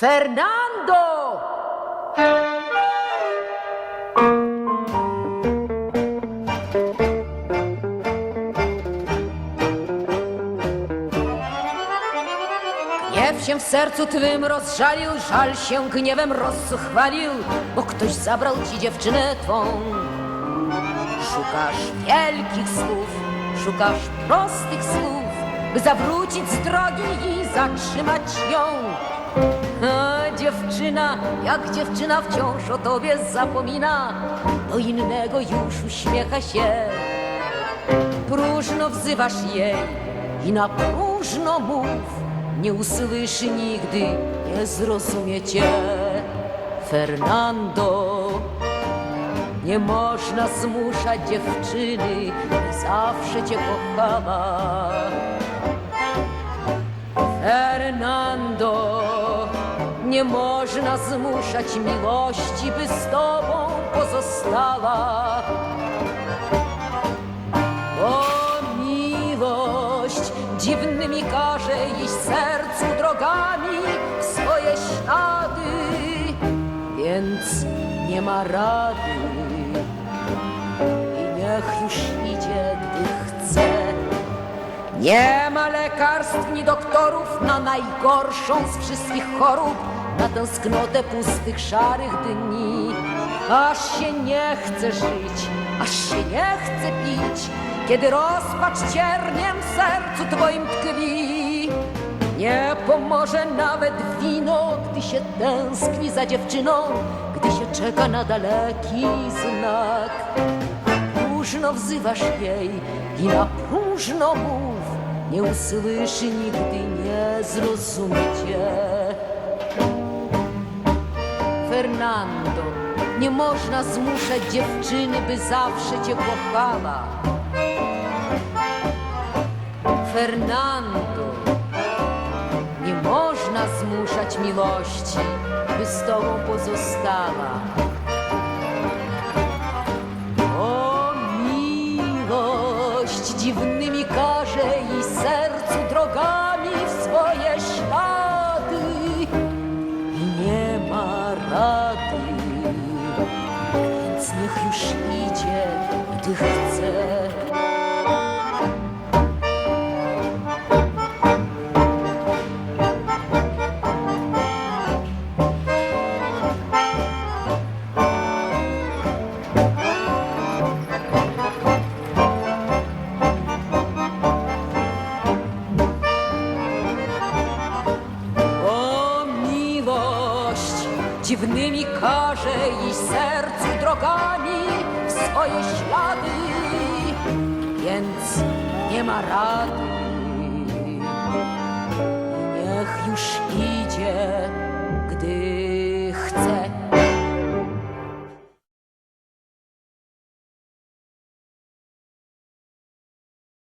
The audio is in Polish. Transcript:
Fernando! Gniew się w sercu twym rozżalił, żal się gniewem rozzuchwalił, bo ktoś zabrał ci dziewczynę twą. Szukasz wielkich słów, szukasz prostych słów, by zawrócić z drogi i zatrzymać ją. A dziewczyna, jak dziewczyna wciąż o tobie zapomina, do innego już uśmiecha się. Próżno wzywasz jej i na próżno mów, nie usłyszy nigdy, nie zrozumie cię. Fernando, nie można zmuszać dziewczyny, zawsze cię kochała. Fernando, nie można zmuszać miłości, by z tobą pozostała. O miłość dziwnymi każe iść sercu drogami w swoje ślady, więc nie ma rady i niech już idzie, gdy chce. Nie ma lekarstw ni doktorów na najgorszą z wszystkich chorób, na tęsknotę pustych, szarych dni. Aż się nie chce żyć, aż się nie chce pić, kiedy rozpacz cierniem w sercu twoim tkwi. Nie pomoże nawet wino, gdy się tęskni za dziewczyną, gdy się czeka na daleki znak próżno wzywasz jej i na próżno mów, nie usłyszy nigdy, nie zrozumie cię. Fernando, nie można zmuszać dziewczyny, by zawsze cię kochała. Fernando, nie można zmuszać miłości, by z tobą pozostała. O miłość dziwnymi każe i sercu drogami w swoje gdy chce. O miłość dziwnymi każe i sercu drogami ślady, więc nie ma rady,